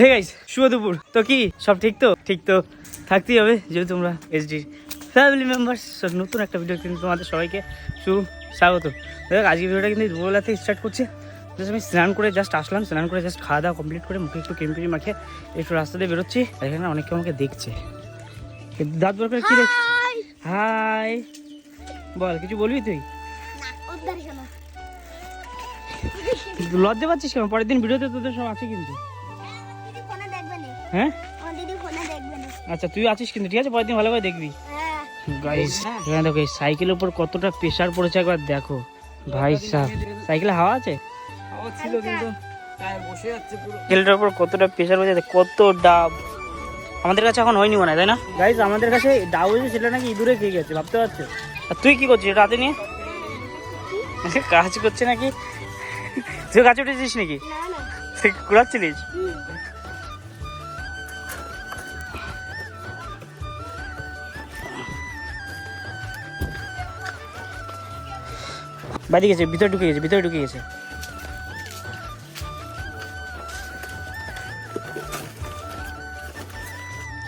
হয়ে গেছে শুভ দুপুর। তো কি সব ঠিক তো? ঠিক তো। থাকতেই হবে যেহেতু তোমরা এসডি ফ্যামিলি মেম্বার্স নতুন একটা ভিডিও কিন্তু তোমাদের সবাইকে শুরু স্বাগত দেখ আজকে ভিডিওটা কিন্তু দুপুরবেলা থেকে স্টার্ট করছে। জাস্ট আমি স্নান করে জাস্ট আসলাম স্নান করে জাস্ট খাওয়া দাওয়া কমপ্লিট করে মুখে একটু ক্রিম মাখিয়ে একটু রাস্তা দিয়ে বেরোচ্ছি। আর এখানে অনেকে আমাকে দেখছে। দাঁত বার করে কি দেখ হাই বল কিছু বলবি তুই? লজ্জা পাচ্ছিস কেন? পরের দিন ভিডিওতে তোদের সব আছে কিন্তু। হ্যাঁ? আমার দিদি ফোনে দেখবে না। আচ্ছা তুই আছিস কিন্তু ঠিক আছে? পরের দিন ভালো করে দেখবি। হ্যাঁ। গাইস এখানে দেখো এই সাইকেলের উপর কতটা প্রেশার পড়েছে একবার দেখো। ভাই সাহ সাইকেলে হাওয়া আছে? হাওয়া ছিল কিন্তু গায়ে বসে যাচ্ছে পুরো। সাইকেলটার উপর কতটা প্রেশার পড়েছে কত ডাব। আমাদের কাছে এখন হয়নি মনে হয় তাই না? গাইস আমাদের কাছে ডাব হয়েছে সেটা নাকি ইঁদুরে খেয়ে গেছে ভাবতে পারছ? আর তুই কি করছিস হাতে নিয়ে? কাজ করছে নাকি? তুই কাছে উঠেছিস নাকি? না না। তুই ঘুরাচ্ছিলিস বাইরে গেছে ভিতরে ঢুকে গেছে ভিতরে ঢুকে গেছে।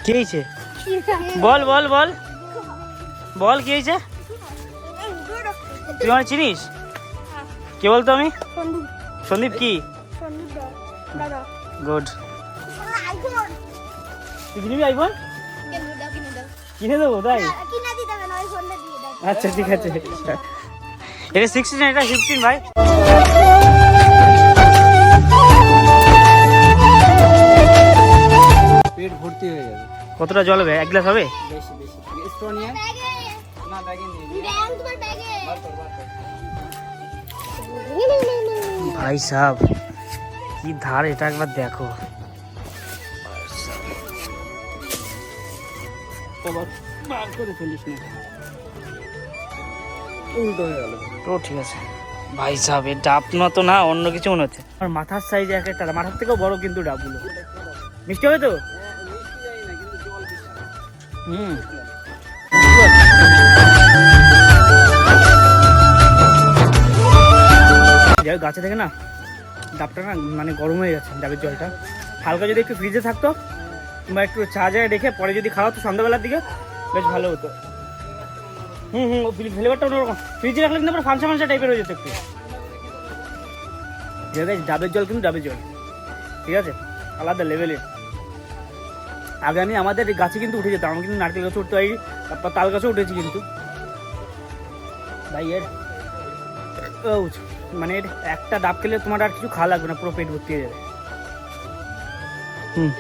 কি হয়েছে? বল বল বল। বল কি হয়েছে? তুই আমার চিনিস? কে বলতো আমি? সন্দীপ কি? গুড। তুই কিনবি আইফোন কিনে দেবো তাই? আচ্ছা ঠিক আছে। এটা সিক্সটিন এটা ফিফটিন ভাই। পেট ভর্তি হয়ে যাবে। কতটা জল হবে? এক গ্লাস হবে? বেশি বেশি। স্ট্র না ব্যাগে নিয়ে তোমার ব্যাগে বার কর বার কর ভাই সাহ কি ধার এটা একবার দেখো। বার করে ফেলিস না। উল্টো হয়ে গেল। তো ঠিক আছে। ভাই সাহেব এর ডাব না তো না, অন্য কিছু মনে হচ্ছে। আর মাথার সাইজে এক একটা, মাথার থেকেও বড় কিন্তু ডাবগুলো। মিষ্টি হবে তো? হুম। যাই গাছে থেকে না, ডাবটা না মানে গরম হয়ে গেছে ডাবের জলটা। হালকা যদি একটু ফ্রিজে থাকতো, কিংবা একটু চা জায়গায় রেখে পরে যদি খাওয়া তো সন্ধ্যাবেলার দিকে, বেশ ভালো হতো। হুম হুম ফ্লেভারটা অন্যরকম ফ্রিজে রাখলে কিন্তু ফাংসা ফাংসা টাইপের হয়ে যেত একটু। ডাবের জল কিন্তু ডাবের জল। ঠিক আছে, আলাদা লেভেলের আগে আমি আমাদের গাছে কিন্তু উঠে যেতাম আমি কিন্তু নারকেল গাছে উঠতে পারি তারপর তাল গাছে উঠেছি কিন্তু। ভাই মানে এর একটা ডাব খেলে তোমার আর কিছু খাওয়া লাগবে না, পুরো পেট ভর্তি হয়ে যাবে। হুম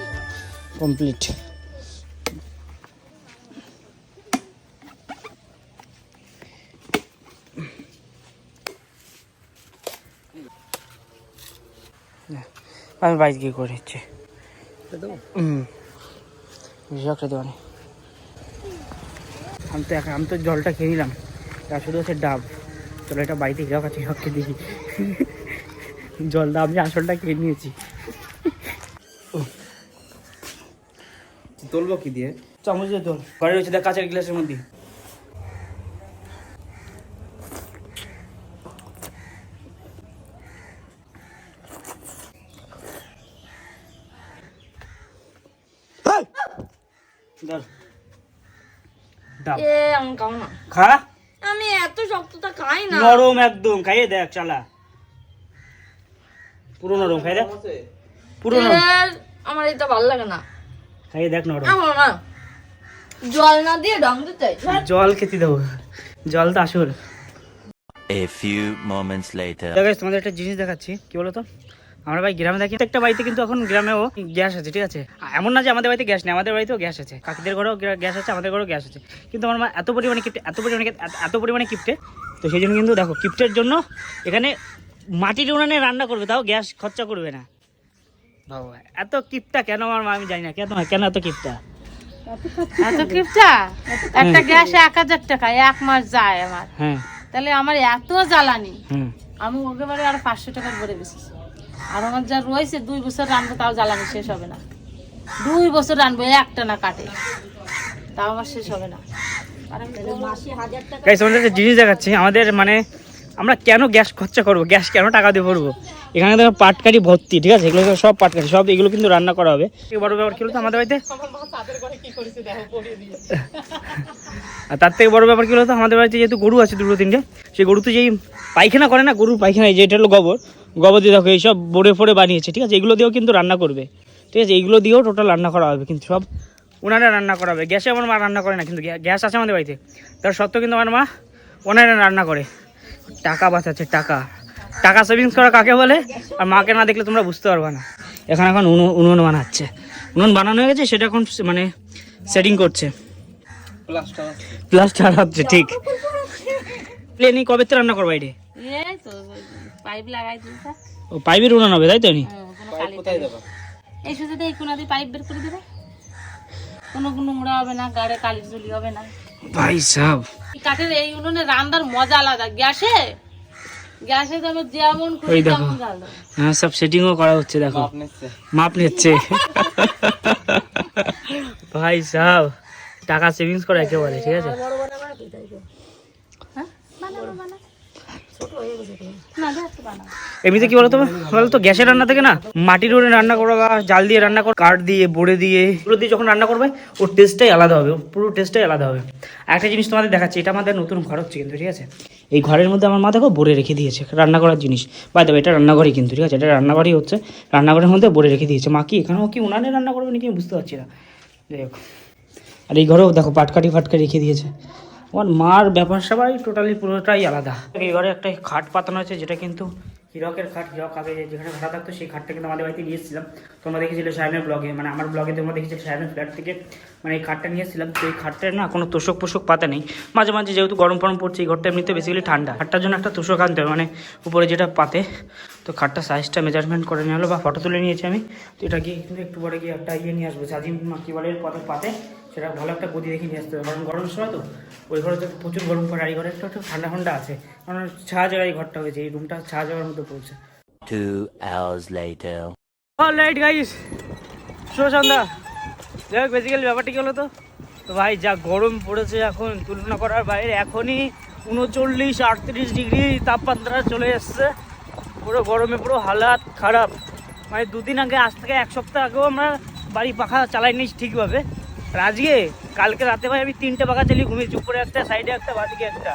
কমপ্লিট আমি বাইক গিয়ে করে দেবো? হুম। আমি তো এখন আমি তো জলটা খেয়ে নিলাম। তার শুধু হচ্ছে ডাব। চলো এটা বাড়িতে হিরাও কাছে হিরাককে দেখি। জলটা আমি আসলটা খেয়ে নিয়েছি। তুলবো কি দিয়ে? চামচ দিয়ে তোল। ঘরে রয়েছে দেখ কাঁচের গ্লাসের মধ্যে। এ আমি খাও না। খা। আমি এত শক্তটা খাই না। নরম একদম খাইয়ে দেখ চালা। পুরো নরম খাই দেখ। পুরো নরম আমার এটা ভালো লাগে না। খাইয়ে দেখ নরম। আমার না জল না দিয়ে ডং দিতে জল খেতে দেবো। জল তো আসল। A few moments later. দেখো তোমাদের একটা জিনিস দেখাচ্ছি। কি বলতো? আমরা ভাই গ্রামে থাকি একটা বাড়িতে কিন্তু এখন গ্রামেও গ্যাস আছে ঠিক আছে? এমন না যে আমাদের বাড়িতে গ্যাস নেই আমাদের বাড়িতেও গ্যাস আছে। কাকিদের ঘরেও গ্যাস আছে আমাদের ঘরেও গ্যাস আছে। কিন্তু আমার মা এত পরিমাণে কিপ্টে এত পরিমাণে এত- পরিমাণে কিপ্টে তো সেই জন্য কিন্তু দেখো কিপ্টের জন্য এখানে মাটির উনানে রান্না করবে তাও গ্যাস খরচা করবে না। বাবা এত কিপটা কেন আমার মা আমি জানি না কেন কেন এত কিপটা? এত কিপটা? একটা গ্যাস এক হাজার টাকা এক মাস যায় আমার। হ্যাঁ। তাহলে আমার এত জ্বালানি আমি ওকে বারে আর পাঁচশো টাকা ভরে বেশি আর আমার যা রয়েছে, দুই বছর রানবো, তাও জ্বালানি শেষ হবে না। দুই বছর রানবো, একটা না কাটে। তাও আমার শেষ হবে না। জিনিস দেখাচ্ছি। আমাদের মানে আমরা কেন গ্যাস খরচা করব? গ্যাস কেন টাকা দিয়ে ভরবো? এখানে দেখো পাটকারি ভর্তি, ঠিক আছে? এগুলো সব পাটকারি সব এগুলো কিন্তু রান্না করা হবে। বড় ব্যাপার কি হলো তো আমাদের বাড়িতে? আর তার থেকে বড় ব্যাপার কি হলো তো আমাদের বাড়িতে যেহেতু গরু আছে দুটো তিনটে, সেই গরু তো যেই পায়খানা করে না, গরুর পায়খানা এই যে এটা হলো গোবর গোবর দিয়ে দেখো, এইসব বড়ে ফোড়ে বানিয়েছে, ঠিক আছে? এগুলো দিয়েও কিন্তু রান্না করবে, ঠিক আছে? এইগুলো দিয়েও টোটাল রান্না করা হবে, কিন্তু সব ওনারা রান্না করা হবে গ্যাসে আমার মা রান্না করে না, কিন্তু গ্যা- গ্যাস আছে আমাদের বাড়িতে। তার সত্ত্বেও কিন্তু আমার মা ওনারা রান্না করে। টাকা বাঁচাচ্ছে, টাকা। টাকা সেভিংস করা কাকে বলে? আর মাকে না দেখলে তোমরা বুঝতে পারবে না। এখন এখন উনুন বানাচ্ছে। উনুন বানানো হয়ে গেছে, সেটা এখন মানে সেটিং করছে। প্লাস্টার হচ্ছে ঠিক। প্লেনই কবে রান্না করব এটি? পাইপ লাগাই দিয়েছে ও পাইপের উনান হবে তাই তো নি কোনো পাইপ কোথায় দেবো? এই সুযোগে এই কোনা দিয়ে পাইপ বের করে দেবে। কোনো নোংরা হবে না গাড়ে কালি জলি হবে না। ভাই সাহ এই কাঠের এই উনুনে রান্নার মজা আলাদা। গ্যাসে? গ্যাসে তবে যেমন খুশি তেমন জ্বালো হ্যাঁ সব সেটিংও করা হচ্ছে দেখো। মাপ নিচ্ছে। ভাই সাহ টাকা সেভিংস করা একেবারে ঠিক আছে? দেখ তো বানাও এমনিতে কি বলতো বলতো গ্যাসের রান্না থেকে না মাটির উনুনে রান্না করো বা জাল দিয়ে রান্না করো কাঠ দিয়ে বড়ে দিয়ে এগুলো দিয়ে যখন রান্না করবে ওর টেস্টটাই আলাদা হবে পুরো টেস্টটাই আলাদা হবে। আর একটা জিনিস তোমাদের দেখাচ্ছি এটা আমাদের নতুন ঘর হচ্ছে কিন্তু ঠিক আছে? এই ঘরের মধ্যে আমার মা দেখো বড়ে রেখে দিয়েছে রান্না করার জিনিস। বাই দেবে এটা রান্নাঘরই কিন্তু ঠিক আছে? এটা রান্নাঘরই হচ্ছে রান্নাঘরের মধ্যে বড়ে রেখে দিয়েছে। মা কি এখানেও কি উনানে রান্না করবে নাকি আমি বুঝতে পারছি না? যাই হোক। আর এই ঘরেও দেখো পাটকাটি ফাটকারি রেখে দিয়েছে। আমার মার ব্যাপার সবাই টোটালি পুরোটাই আলাদা। এই ঘরে একটা খাট পাতানো আছে, যেটা কিন্তু হিরকের খাট, হিরক আগে যেখানে ভাড়া থাকতো সেই খাটটা কিন্তু আমাদের বাড়িতে নিয়ে এসেছিলাম। তোমরা দেখেছিলে সায়নের ব্লগে মানে আমার ব্লগে তোমরা দেখেছিলে সায়নের ফ্ল্যাট থেকে মানে এই খাটটা নিয়ে এসেছিলাম। তো এই খাটটার না কোনো তোষক পোষক পাতা নেই। মাঝে মাঝে যেহেতু গরম ফরম পড়ছে, এই ঘরটা এমনিতে বেসিক্যালি ঠান্ডা। খাটটার জন্য একটা তোষক আনতে হবে মানে উপরে যেটা পাতে, তো খাটটা সাইজটা মেজারমেন্ট করে নিয়ে হলো বা ফটো তুলে নিয়েছি আমি। তো এটা গিয়ে কিন্তু একটু পরে গিয়ে একটা ইয়ে নিয়ে আসব চাজিম কি বলে পাতে। সেটা ভালো একটা গদি দেখে নিয়ে আসতে হবে। কারণ গরমের সময় তো ওই ঘরে তো প্রচুর গরম পড়ে আর এই ঘরে একটু একটু ঠান্ডা ঠান্ডা আছে। কারণ ছায়া জায়গায় এই ঘরটা হয়েছে এই রুমটা ছায়া জায়গার মধ্যে পড়ছে। Two hours later. Alright guys শুভ সন্ধ্যা। যাই হোক বেসিক্যালি ব্যাপারটা কি হলো তো? তো ভাই যা গরম পড়েছে এখন তুলনা করার বাইরে এখনই উনচল্লিশ আটত্রিশ ডিগ্রি তাপমাত্রা চলে এসছে। পুরো গরমে পুরো হালাত খারাপ। মানে দুদিন আগে আজ থেকে এক সপ্তাহ আগেও আমরা বাড়ি পাখা চালাই নিয়েছি ঠিকভাবে। আজকে, কালকে রাতে ভাই আমি তিনটে পাখা চালিয়ে ঘুমিয়েছি, উপরে একটা সাইডে একটা, বাদিকে একটা।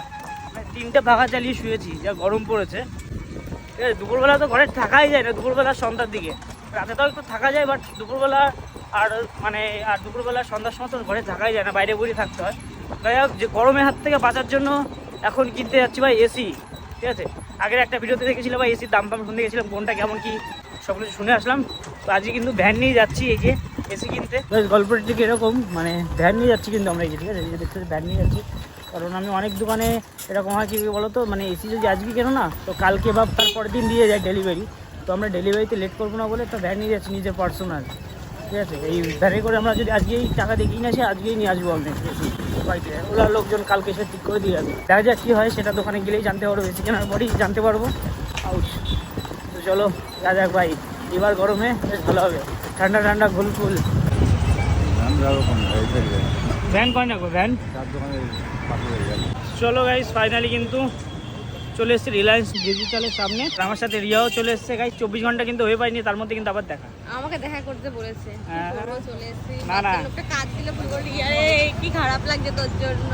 তিনটে পাখা চালিয়ে শুয়েছি, যা গরম পড়েছে। ঠিক আছে, দুপুরবেলা তো ঘরে থাকাই যায় না, দুপুরবেলা সন্ধ্যার দিকে। রাতে তো একটু থাকা যায় বাট দুপুরবেলা আর মানে আর দুপুরবেলা সন্ধ্যার সময় তো ঘরে থাকাই যায় না, বাইরে বসে থাকতে হয়। যাই হোক, যে গরমের হাত থেকে বাঁচার জন্য এখন কিনতে যাচ্ছি ভাই এসি ঠিক আছে? আগের একটা ভিডিওতে দেখেছিলাম ভাই এসির দাম দাম শুনতে গেছিলাম, কোনটা কেমন কি সব কিছু শুনে আসলাম। তো আজকে কিন্তু ভ্যান নিয়ে যাচ্ছি, এই যে এসি কিনতে। গল্পের দিকে এরকম মানে ভ্যান নিয়ে যাচ্ছি কিন্তু আমরা ঠিক আছে? এই যে দেখতে ভ্যান নিয়ে যাচ্ছি। কারণ আমি অনেক দোকানে এরকম হয় কি বলো তো মানে এসি যদি আজকে কেন না, তো কালকে বা তার পরের দিন দিয়ে যায় ডেলিভারি তো আমরা ডেলিভারিতে লেট করব না বলে একটা ভ্যান নিয়ে যাচ্ছি নিজের পার্সোনাল ঠিক আছে? এই ভ্যানে করে আমরা যদি আজকেই টাকা দিয়ে কিনে আসি আজকেই নিয়ে আসব আমি। এসি বাড়িতে। ওলার লোকজন কালকে এসে ঠিক করে দিয়ে যাবে। দেখা যাক কী হয়, সেটা দোকানে গেলেই জানতে পারব, এসি কেনার পরেই জানতে পারব। তো চলো যা যাক ভাই। এবার গরমে বেশ ভালো হবে। ঠান্ডা ঠান্ডা ঘুল ফুল। ভ্যান কয় না গো ভ্যান চলো গাইস ফাইনালি কিন্তু চলে এসেছে রিলায়েন্স ডিজিটালের সামনে। আমার সাথে রিয়াও চলে এসেছে গাইস চব্বিশ ঘণ্টা কিন্তু হয়ে পাইনি তার মধ্যে কিন্তু আবার দেখা। আমাকে দেখা করতে বলেছে। হ্যাঁ। চলে এসেছি। না, না। লোকটা কাজ দিলে ভুল কি খারাপ লাগছে তোর জন্য।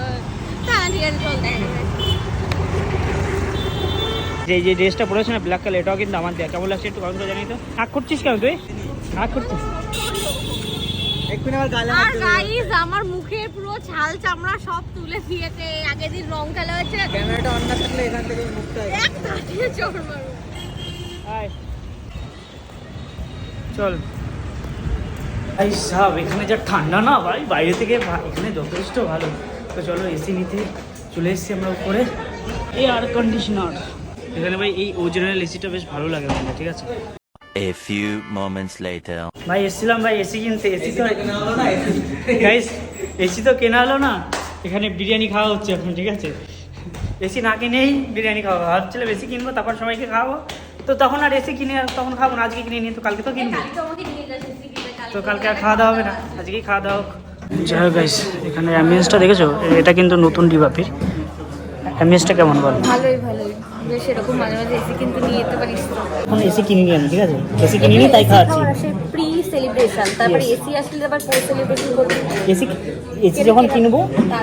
হ্যাঁ। যে যে ড্রেসটা পরেছে না ব্ল্যাক কালার এটাও কিন্তু আমার দেখ কেমন লাগছে একটু কমেন্ট করে জানি তো হাক করছিস কেন তুই? আর গাইস আমার মুখে পুরো ছাল চামড়া সব তুলে দিয়েছে। আগের দিন রং খেলা হয়েছে ক্যামেরাটা অন থাকলে এখান থেকে মুখটা এক কাটিয়ে চোর মারো। চল। ভাই সাহেব এখানে যা ঠান্ডা না ভাই বাইরে থেকে এখানে যথেষ্ট ভালো। তো চলো এসি নিতে চলে এসেছি আমরা উপরে। এয়ার কন্ডিশনার এখানে ভাই এই ওরিজিনাল এসিটা বেশ ভালো লাগে ঠিক আছে? A few moments later. ভাই এসেছিলাম ভাই এসি কিনতে এসি তো গাইস এসি? তো কেনা হলো না। এখানে বিরিয়ানি খাওয়া হচ্ছে এখন ঠিক আছে? এসি না কিনেই বিরিয়ানি খাওয়া ভাবছিলাম এসি কিনবো তারপর সবাইকে খাওয়াবো। তো তখন আর এসি কিনে আর তখন খাব না আজকে কিনে নিয়ে তো কালকে তো কিনবো। তো কালকে। আর খাওয়া দাওয়া হবে না। আজকেই খাওয়া দাওয়া হোক। যাই হোক গাইস এখানে অ্যাম্বিয়েন্সটা দেখেছ? এটা কিন্তু নতুন ডিবাপির। মেসটা কেমন বল? ভালোই ভালোই। বেশ এরকম মাঝে মাঝে এসি কিন্তু নিয়ে যেতে পারিস এখন এসি কিনে নিয়ে আমি ঠিক আছে? এসি কিনে নিয়ে তাই খাওয়াচ্ছি। প্রি সেলিব্রেশন তারপরে এসি আসলে আবার পোস্ট সেলিব্রেশন এসি এসি যখন কিনবো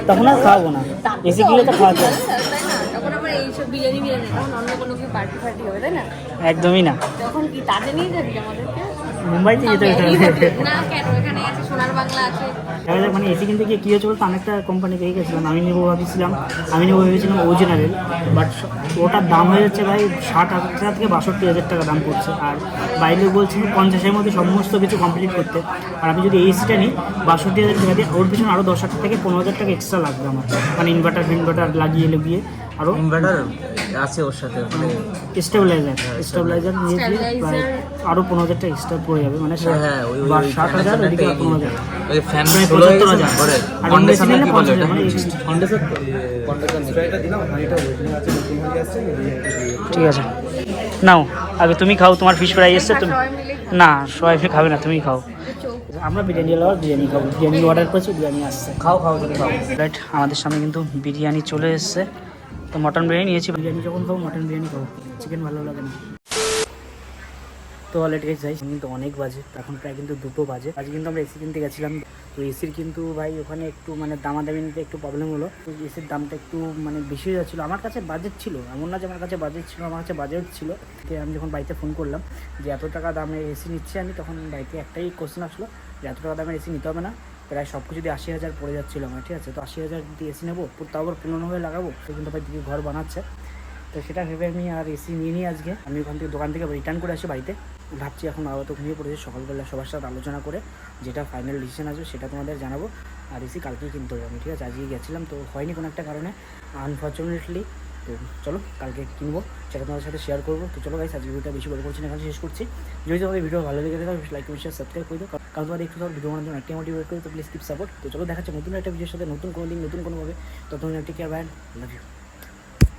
তখন আর খাওয়াবো না। এসি কিনলে তো খাওয়াতে। তাই না? তখন আবার এইসব বিরিয়ানি বিরিয়ানি তখন অন্য কোনো কি পার্টি ফার্টি হবে তাই না? একদমই না। তখন কি তাতে নিয়ে যাবি আমাদেরকে? মুম্বাইতে যেতে হবে। না কেন? সোনার বাংলা আছে। মানে এসি কিনতে গিয়ে কী হয়েছে বলতো? অনেকটা কোম্পানি পেয়ে গেছিলাম আমি নেব ভাবছিলাম আমি নেব ভেবেছিলাম ও জেনারেল বাট ওটার দাম হয়ে যাচ্ছে ভাই ষাট হাজার থেকে বাষট্টি হাজার টাকা দাম পড়ছে। আর বাইরে বলছিল পঞ্চাশের মধ্যে সমস্ত কিছু কমপ্লিট করতে। আর আমি যদি এসিটা নিই বাষট্টি হাজার টাকা দিয়ে ওর পিছনে আরও দশ হাজার থেকে পনেরো হাজার টাকা এক্সট্রা লাগবে আমার। মানে ইনভার্টার ফিনভার্টার লাগিয়ে লাগিয়ে আরও ইনভার্টার আছে ওর সাথে মানে স্টেবিলাইজার স্টেবিলাইজার নিয়ে প্রায় আরও পনেরো হাজার টাকা এক্সট্রা পড়ে যাবে মানে হ্যাঁ ওই ওই ষাট হাজার ওইদিকে আর পনেরো হাজার। ওই ফ্যান ষোলো হয়ে হাজার। আর কি বলে এটা? মানে ঠিক আছে। নাও আগে তুমি খাও তোমার ফিশ ফ্রাই এসছে তুমি না সবাই খাবে না তুমি খাও। আমরা বিরিয়ানি লাগার বিরিয়ানি খাব। বিরিয়ানি অর্ডার করেছি বিরিয়ানি আসছে। খাও খাও তুমি খাও। রাইট আমাদের সামনে কিন্তু বিরিয়ানি চলে এসছে। তো মটন বিরিয়ানি নিয়েছি। বিরিয়ানি যখন খাব, মটন বিরিয়ানি খাব। চিকেন ভালো লাগে না। তো অলরেডি যাই কিন্তু অনেক বাজে। এখন প্রায় কিন্তু দুটো বাজে। আজ কিন্তু আমরা এসি কিনতে গেছিলাম। তো এসির কিন্তু ভাই, ওখানে একটু মানে দামাদামি নিতে একটু প্রবলেম হলো। তো এসির দামটা একটু মানে বেশি হয়ে যাচ্ছিল। আমার কাছে বাজেট ছিল। এমন না যে আমার কাছে বাজেট ছিল, আমার কাছে বাজেট ছিল। আমি যখন বাড়িতে ফোন করলাম যে, এত টাকা দামে এসি নিচ্ছি? আমি তখন বাড়িতে একটাই কোশ্চেন আসলো যে, এত টাকা দামের এসি নিতে হবে না। প্রায় সব কিছু যদি আশি হাজার পড়ে যাচ্ছিল আমার, ঠিক আছে? তো আশি হাজার দিয়ে এসি নেব তাও আবার পুরনো হয়ে লাগাবো তো কিন্তু ভাই দিদি ঘর বানাচ্ছে। তো সেটা ভেবে আমি আর এসি নিয়ে নিই আজকে। আমি ওখান থেকে দোকান থেকে রিটার্ন করে আসি বাড়িতে। ভাবছি এখন বাবা তো ঘুমিয়ে পড়েছে, সকালবেলা সবার সাথে আলোচনা করে যেটা ফাইনাল ডিসিশন আসবে সেটা তোমাদের জানাব। আর এসি কালকেই কিনতে হবে আমি, ঠিক আছে? আজকে গেছিলাম, তো হয়নি কোনো একটা কারণে। আনফর্চুনেটলি তো চলো, কালকে কিনবো, সেটা তোমাদের সাথে শেয়ার করব। তো চলো গাইস আজকে ভিডিওটা বেশি বড় করছি না এখানে শেষ করছি। যদি তোমাদের ভিডিও ভালো লেগে থাকে লাইক শেয়ার সাবস্ক্রাইব করে দাও। কারণ তোমার একটু ভিডিও বানানোর জন্য একটা মোটিভেট করি, তো প্লিজ কিপ সাপোর্ট তো চলো, দেখাচ্ছে নতুন একটা ভিডিওর সাথে নতুন কোনো দিন নতুন কোনোভাবে। ততক্ষণ একটি কেয়ার ব্যান্ড লাভ ইউ